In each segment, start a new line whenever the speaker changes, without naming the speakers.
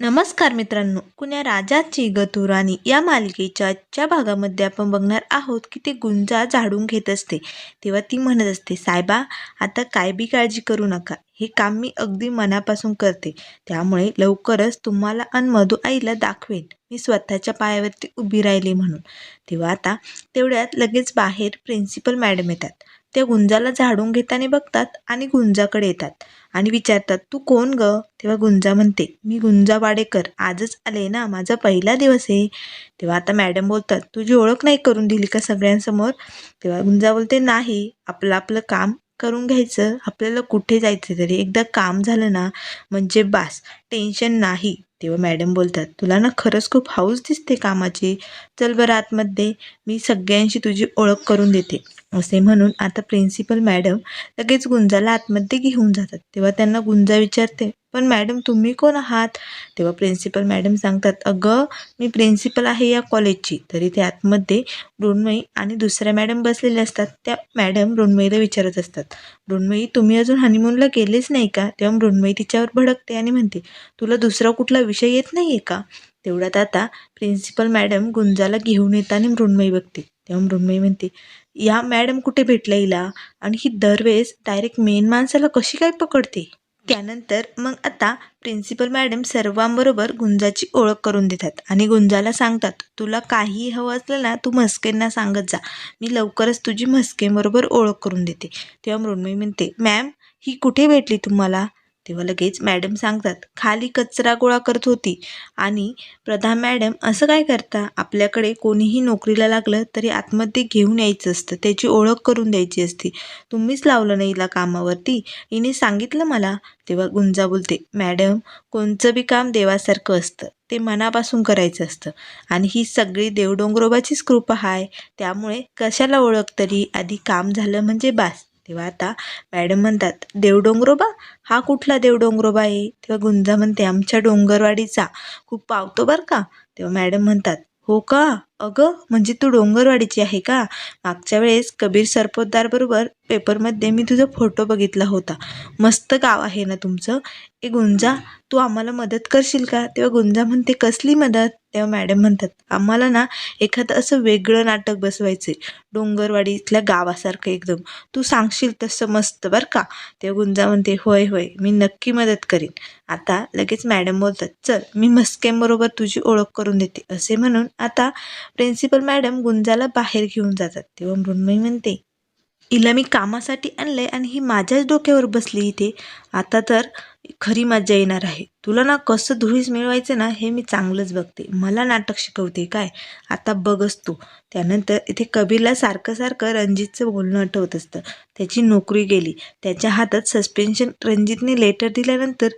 नमस्कार मित्रांनो. कुण्या राजाची गतुराणी या मालिकेच्या आजच्या भागामध्ये आपण बघणार आहोत की ते गुंजा झाडून घेत असते. तेव्हा ती म्हणत असते साहेबा आता काय बी काळजी करू नका. हे काम मी अगदी मनापासून करते. त्यामुळे लवकरच तुम्हाला आणि मधू आईला दाखवेन. मी स्वतःच्या पायावरती उभी राहिली म्हणून. तेव्हा आता तेवढ्यात लगेच बाहेर प्रिन्सिपल मॅडम येतात. त्या गुंजाला झाडून घेताना बघतात आणि गुंजाकडे येतात. आणि विचारतात तू कोण ग? तेव्हा गुंजा म्हणते मी गुंजा वाडेकर. आजच आले ना माझा पहिला दिवस आहे. तेव्हा आता मॅडम बोलतात तुझी ओळख नाही करून दिली का सगळ्यांसमोर? तेव्हा गुंजा बोलते नाही आपलं आपलं काम करून घ्यायचं. आपल्याला कुठे जायचं तरी? एकदा काम झालं ना म्हणजे बास. टेन्शन नाही. तेव्हा मॅडम बोलतात तुला ना खरंच खूप हाऊस दिसते कामाची. चल बरं आतमध्ये. मी सगळ्यांशी तुझी ओळख करून देते. असे म्हणून आता प्रिन्सिपल मॅडम लगेच गुंजाला आतमध्ये घेऊन जातात. तेव्हा त्यांना गुंजा विचारते पण मॅडम तुम्ही कोण आहात? तेव्हा प्रिन्सिपल मॅडम सांगतात अगं मी प्रिन्सिपल आहे या कॉलेजची. तरी ते आतमध्ये मृण्मयी आणि दुसऱ्या मॅडम बसलेल्या असतात. त्या मॅडम मृण्मयीला विचारत असतात मृण्मयी तुम्ही अजून हनीमूनला गेलेच नाही का? तेव्हा मृण्मयी तिच्यावर भडकते आणि म्हणते तुला दुसरा कुठला विषय विषय येत नाही आहे का? तेवढ्यात आता प्रिन्सिपल मॅडम गुंजाला घेऊन येताना मृण्मयी बघते. तेव्हा मृण्मयी म्हणते या मॅडम कुठे भेटल्या हिला? आणि ही दरवेळेस डायरेक्ट मेन माणसाला कशी काय पकडते? त्यानंतर मग आता प्रिन्सिपल मॅडम सर्वांबरोबर गुंजाची ओळख करून देतात आणि गुंजाला सांगतात तुला काही हवं असलं ना तू म्हस्केंना सांगत जा. मी लवकरच तुझी म्हस्केंबरोबर ओळख करून देते. तेव्हा मृण्मयी म्हणते मॅम ही कुठे भेटली तुम्हाला? तेव्हा लगेच मॅडम सांगतात खाली कचरा गोळा करत होती. आणि प्रधान मॅडम असं काय करता? आपल्याकडे कोणीही नोकरीला लागलं तरी आतमध्ये घेऊन यायचं असतं. त्याची ओळख करून द्यायची असती. तुम्हीच लावलं नाही हिला कामावरती. हिने सांगितलं मला. तेव्हा गुंजा बोलते मॅडम कोणचं बी काम देवासारखं असतं. ते मनापासून करायचं असतं. आणि ही सगळी देवडोंगरोबाचीच कृपा आहे त्यामुळे कशाला ओळख तरी? आधी काम झालं म्हणजे बास. तेव्हा आता मॅडम म्हणतात देवडोंगरोबा हा कुठला देवडोंगरोबा आहे? तेव्हा गुंजा म्हणते आमच्या डोंगरवाडीचा. खूप पावतो बरं का? तेव्हा मॅडम म्हणतात हो का? अगं म्हणजे तू डोंगरवाडीची आहे का? मागच्या वेळेस कबीर सरपोतदार बरोबर पेपरमध्ये मी तुझा फोटो बघितला होता. मस्त गाव आहे ना तुमचं? ए गुंजा तू आम्हाला मदत करशील का? तेव्हा गुंजा म्हणते कसली मदत? तेव्हा मॅडम म्हणतात आम्हाला ना एखादं असं वेगळं नाटक बसवायचं आहे डोंगरवाडी इथल्या गावासारखं एकदम. तू सांगशील तसं मस्त बरं का? तेव्हा गुंजा म्हणते होय होय मी नक्की मदत करीन. आता लगेच मॅडम बोलतात चल मी मस्केंबरोबर तुझी ओळख करून देते. असे म्हणून आता प्रिन्सिपल मॅडम गुंजाला बाहेर घेऊन जातात. तेव्हा मृण्मयी म्हणते हिला मी कामासाठी आणलंय आणि ही माझ्याच डोक्यावर बसली इथे. आता तर खरी मजा येणार आहे. तुला ना कसं धुळीस मिळवायचं ना हे मी चांगलंच बघते. मला नाटक शिकवते काय? आता बघच तू. त्यानंतर इथे कबीरला सारखं सारखं रणजितचं बोलणं आठवत असतं. त्याची नोकरी गेली. त्याच्या हातात सस्पेन्शन रणजितने लेटर दिल्यानंतर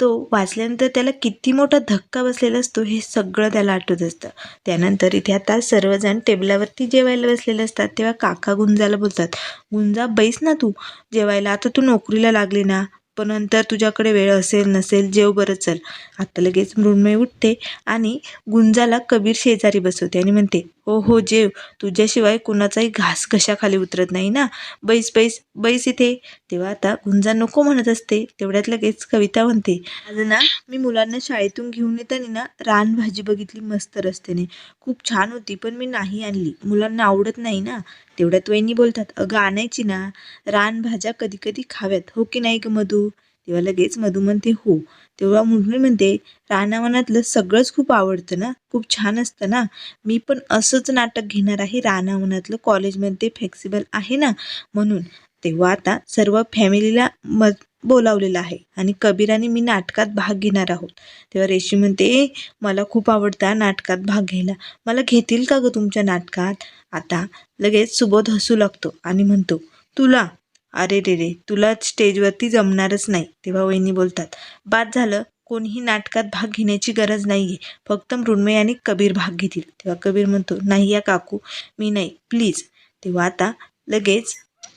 तो वाचल्यानंतर त्याला किती मोठा धक्का बसलेला असतो हे सगळं त्याला आठवत असतं. त्यानंतर इथे आता सर्वजण टेबलावरती जेवायला बसलेले असतात. तेव्हा काका गुंजाला बोलतात गुंजा बैस ना तू. जेवायला. आता तू नोकरीला लागली ना. पण नंतर तुझ्याकडे वेळ असेल नसेल जेव बरं चल. आता लगेच मृण्मयी उठते आणि गुंजाला कबीर शेजारी बसवते आणि म्हणते हो हो जेव. तुझ्याशिवाय कुणाचाही घास घशाखाली उतरत नाही ना. बैस बैस बैस इथे. तेव्हा आता गुंजा नको म्हणत असते. तेवढ्यात लगेच कविता म्हणते. आज ना मी मुलांना शाळेतून घेऊन येताना ना रानभाजी बघितली मस्त रस्त्याने. खूप छान होती पण मी नाही आणली. मुलांना आवडत नाही ना. तेवढ्यात वहिनी बोलतात अगं आणायची ना. रानभाज्या कधी कधी खाव्यात. हो की नाही ग मधू? तेव्हा लगेच मधू म्हणते हो. तेव्हा मुली म्हणते रानावनातलं सगळंच खूप आवडतं ना? खूप छान असतं ना? मी पण असंच नाटक घेणार आहे रानावनातलं कॉलेजमध्ये फ्लेक्सिबल आहे ना? म्हणून तेव्हा आता सर्व फॅमिलीला म बोलावलेलं आहे आणि कबीर आणि मी नाटकात भाग घेणार आहोत. तेव्हा रेशी म्हणते मला खूप आवडतं नाटकात भाग घ्यायला. मला घेतील का ग तुमच्या नाटकात? आता लगेच सुबोध हसू लागतो आणि म्हणतो तुला अरे रे रे तुला स्टेजवरती जमणारच नाही तेव्हा वहिनी बोलतात. बाद झालं कोणीही नाटकात भाग घेण्याची गरज नाही आहे फक्त मृण्मय आणि कबीर भाग घेतील. तेव्हा कबीर म्हणतो नाही या काकू मी नाही प्लीज. तेव्हा आता लगेच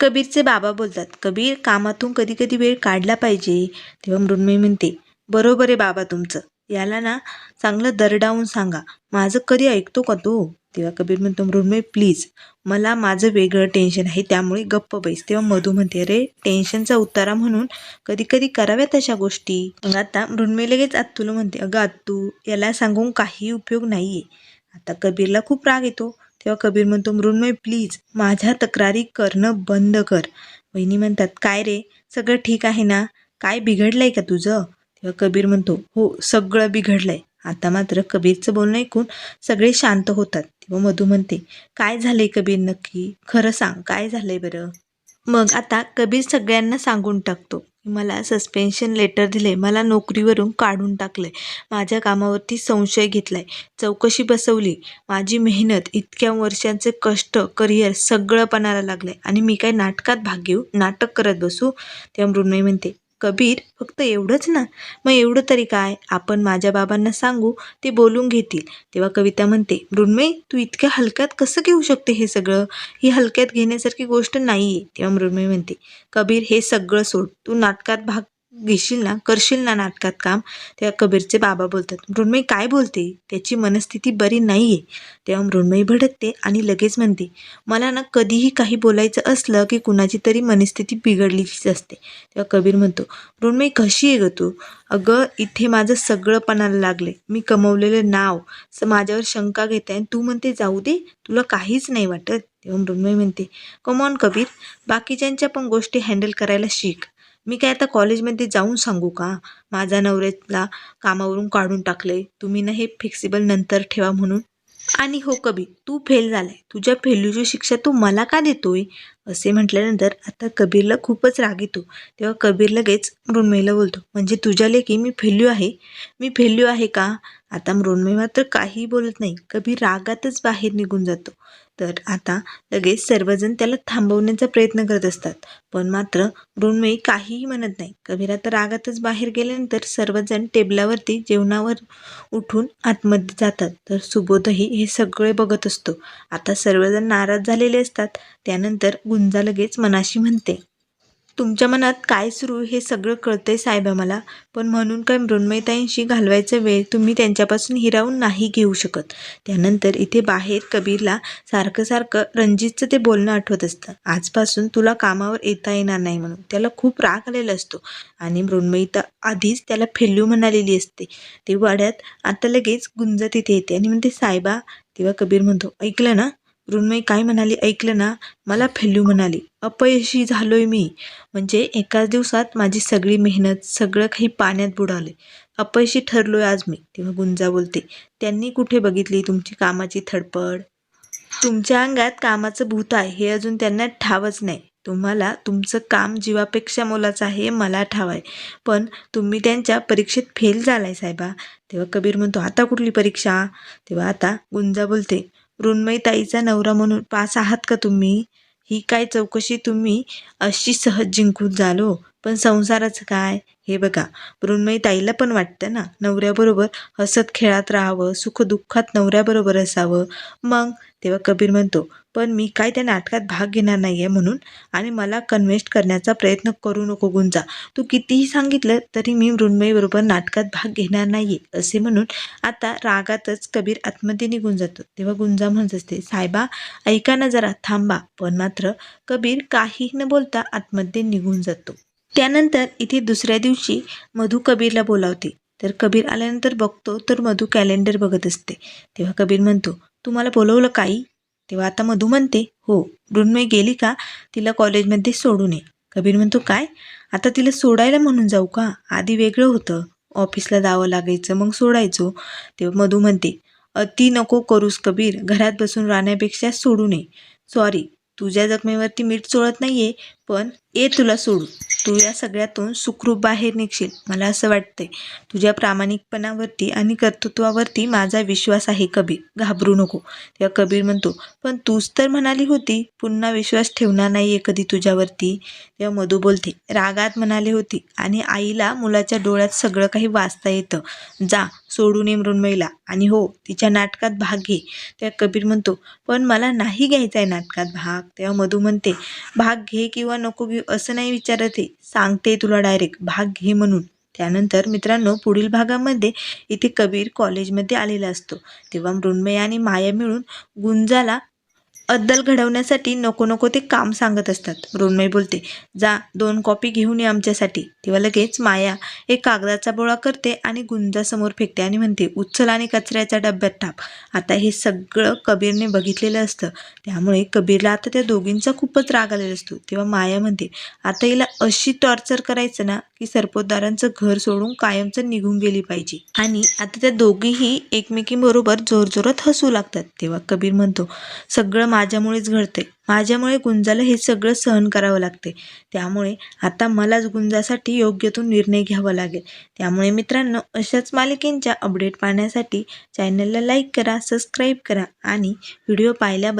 कबीरचे बाबा बोलतात कबीर कामातून कधी कधी वेळ काढला पाहिजे. तेव्हा मृण्मयी म्हणते बरोबर आहे बाबा तुमचं. याला ना चांगलं दरडावून सांगा. माझं कधी ऐकतो का तो? तेव्हा कबीर म्हणतो मृण्मय प्लीज मला माझं वेगळं टेन्शन आहे त्यामुळे गप्प बैस. तेव्हा मधू म्हणते अरे टेन्शनचा उतारा म्हणून कधी कधी कराव्यात अशा गोष्टी. मग आता मृण्मय लगेच आत्तूला म्हणते अगं आत्तू याला सांगून काही उपयोग नाहीये. आता कबीरला खूप राग येतो. तेव्हा कबीर म्हणतो मृण्मय प्लीज माझ्या तक्रारी करणं बंद कर. वहिनी म्हणतात काय रे सगळं ठीक आहे ना? काय बिघडलंय का तुझं? तेव्हा कबीर म्हणतो हो सगळं बिघडलंय. आता मात्र कबीरचं बोलणं ऐकून सगळे शांत होतात. व मधू म्हणते काय झालंय कबीर नक्की? खरं सांग काय झालंय बरं? मग आता कबीर सगळ्यांना सांगून टाकतो मला सस्पेन्शन लेटर दिले मला नोकरीवरून काढून टाकलंय माझ्या कामावरती संशय घेतलाय चौकशी बसवली माझी मेहनत इतक्या वर्षांचे कष्ट करिअर सगळं पणाला लागलंय आणि मी काय नाटकात भाग घेऊ नाटक करत बसू? तेव्हा मृण्मयी म्हणते कबीर फक्त एवढंच ना? मग एवढं तरी काय? आपण माझ्या बाबांना सांगू ते बोलून घेतील. तेव्हा कविता म्हणते मृण्मय तू इतक्या हलक्यात कसं घेऊ शकते हे सगळं? ही हलक्यात घेण्यासारखी गोष्ट नाही आहे तेव्हा मृण्मय म्हणते कबीर हे सगळं सोड. तू नाटकात भाग घेशील ना करशील ना नाटकात काम? तेव्हा कबीरचे बाबा बोलतात मृण्मयी काय बोलते? त्याची मनस्थिती बरी नाही आहे तेव्हा मृण्मयी भडकते आणि लगेच म्हणते मला ना कधीही काही बोलायचं असलं की कुणाची तरी मनस्थिती बिघडलीच असते. तेव्हा कबीर म्हणतो मृण्मयी कशी आहे ग तू? अगं इथे माझं सगळं पणाला लागले मी कमवलेलं नाव स माझ्यावर शंका घेते आणि तू म्हणते जाऊ दे तुला काहीच नाही वाटत. तेव्हा मृण्मयी म्हणते कमॉन कबीर बाकीच्यांच्या पण गोष्टी हँडल करायला शिक. मी काय आता कॉलेजमध्ये जाऊन सांगू का? माझा नवऱ्याला कामावरून काढून टाकले. तुम्ही ना हे फ्लेक्सिबल नंतर ठेवा म्हणून. आणि हो कबीर तू फेल झालाय. तुझ्या फेल्यूची शिक्षा तू मला का देतोय? असे म्हटल्यानंतर आता कबीरला खूपच राग येतो. तेव्हा कबीर लगेच मृण्मयीला बोलतो म्हणजे तुझ्या लेखी मी फेल्यू आहे? मी फेल्यू आहे का? आता मृण्मयी मात्र काही बोलत नाही. कबीर रागातच बाहेर निघून जातो. तर आता लगेच सर्वजण त्याला थांबवण्याचा प्रयत्न करत असतात. पण मात्र मृण्मयी काहीही म्हणत नाही. कबीर आता रागातच बाहेर गेल्यानंतर सर्वजण टेबलावरती जेवणावर उठून आतमध्ये जातात. तर सुबोधही हे सगळे बघत असतो. आता सर्वजण नाराज झालेले असतात. त्यानंतर गुंजा लगेच मनाशी म्हणते. तुमच्या मनात काय सुरू हे सगळं कळतंय साहेबा मला पण म्हणून काय मृण्मयताईंशी घालवायचा वेळ तुम्ही त्यांच्यापासून हिरावून नाही घेऊ शकत. त्यानंतर इथे बाहेर कबीरला सारखं सारखं रणजितचं ते बोलणं आठवत असतं. आजपासून तुला कामावर येता येणार नाही म्हणून. त्याला खूप राग आलेला असतो आणि मृण्मयी आधीच त्याला फेल्यू म्हणालेली असते. ते वाड्यात आता लगेच गुंजा तिथे येते आणि म्हणते साहेबा तेव्हा कबीर म्हणतो ऐकलं ना मृण्मयी काय म्हणाली? ऐकलं ना? मला फेल्यू म्हणाली. अपयशी झालोय मी. म्हणजे एकाच दिवसात माझी सगळी मेहनत सगळं काही पाण्यात बुडाले अपयशी ठरलोय आज मी तेव्हा गुंजा बोलते. त्यांनी कुठे बघितली तुमची कामाची थडपड? तुमच्या अंगात कामाचं भूत आहे हे अजून त्यांना ठावच नाही. तुम्हाला तुमचं काम जीवापेक्षा मोलाचं आहे हे मला ठाव आहे. पण तुम्ही त्यांच्या परीक्षेत फेल झालाय साहेबा. तेव्हा कबीर म्हणतो आता कुठली परीक्षा? तेव्हा आता गुंजा बोलते ताईचा नवरा म्हणून पास आहात का तुम्ही? ही काय चौकशी तुम्ही अशी सहज जिंकून जालो पण संसाराचं काय? हे बघा. मृण्मयी ताईला पण वाटतं ना नवऱ्याबरोबर हसत खेळात राहावं सुखदुःखात नवऱ्याबरोबर असावं. मग तेव्हा कबीर म्हणतो पण मी काय त्या नाटकात भाग घेणार नाही आहे म्हणून आणि मला कन्व्हेस्ट करण्याचा प्रयत्न करू नको गुंजा. तू कितीही सांगितलं तरी मी मृण्मयीबरोबर नाटकात भाग घेणार नाही आहे असे म्हणून आता रागातच कबीर आतमध्ये निघून जातो तेव्हा गुंजा म्हणत असते साहेबा ऐका ना जरा थांबा. पण मात्र कबीर काही न बोलता आतमध्ये निघून जातो. त्यानंतर इथे दुसऱ्या दिवशी मधू कबीरला बोलावते. तर कबीर आल्यानंतर बघतो तर मधू कॅलेंडर बघत असते. तेव्हा कबीर म्हणतो तुम्हाला बोलवलं काही तेव्हा आता मधू म्हणते हो मृण्मयी गेली का? तिला कॉलेजमध्ये सोडू नये. कबीर म्हणतो काय? आता तिला सोडायला म्हणून जाऊ का? आधी वेगळं होतं. ऑफिसला जावं लागायचं मग सोडायचो. तेव्हा मधू म्हणते अति नको करूस कबीर घरात बसून राहण्यापेक्षा सोडू नये. सॉरी तुझ्या जखमेवरती मीठ चोळत नाहीये पण ए तुला सोडू. तू या सगळ्यातून सुखरूप बाहेर निघशील. मला असं वाटतंय. तुझ्या प्रामाणिकपणावरती आणि कर्तृत्वावरती माझा विश्वास आहे कबीर. घाबरू नको. तेव्हा कबीर म्हणतो पण तूच तर म्हणाली होती. पुन्हा विश्वास ठेवणार नाही आहे कधी तुझ्यावरती. तेव्हा मधू बोलते रागात म्हणाली होती. आणि आईला मुलाच्या डोळ्यात सगळं काही वाचता येतं. जा सोडून ये मृण्मयीला आणि हो तिच्या नाटकात भाग घे. तेव्हा कबीर म्हणतो पण मला नाही घ्यायचा आहे नाटकात भाग. तेव्हा मधू म्हणते भाग घे किंवा नको घेऊ असं नाही विचारत आहे सांगते तुला डायरेक्ट भाग घे म्हणून. त्यानंतर मित्रांनो पुढील भागामध्ये इथे कबीर कॉलेजमध्ये आलेला असतो. तेव्हा मृण्मय आणि माया मिळून गुंजाला अद्दल घडवण्यासाठी नको नको ते काम सांगत असतात. मृण्मय बोलते जा दोन कॉपी घेऊन ये आमच्यासाठी. तेव्हा लगेच माया एक कागदाचा बोळा करते आणि गुंजासमोर फेकते आणि म्हणते उचल आणि कचऱ्याच्या डब्यात टाप आता हे सगळं कबीरने बघितलेलं असतं. त्यामुळे कबीरला आता त्या दोघींचा खूपच राग आलेला असतो. तेव्हा माया म्हणते आता हिला अशी टॉर्चर करायचं ना की सरपोतदारांचं घर सोडून कायमचं निघून गेली पाहिजे. आणि आता त्या दोघीही एकमेकींबरोबर जोरजोरात हसू लागतात. तेव्हा कबीर म्हणतो सगळं माझ्यामुळेच घडते माझ्यामुळे गुंजाला हे सगळं सहन करावं लागते त्यामुळे आता मलाच गुंजासाठी योग्य तो निर्णय घ्यावा लागेल. त्यामुळे मित्रांनो अशाच मालिकेंच्या अपडेट पाहण्यासाठी चॅनलला लाईक करा सबस्क्राईब करा आणि व्हिडिओ पाहिल्याबद्दल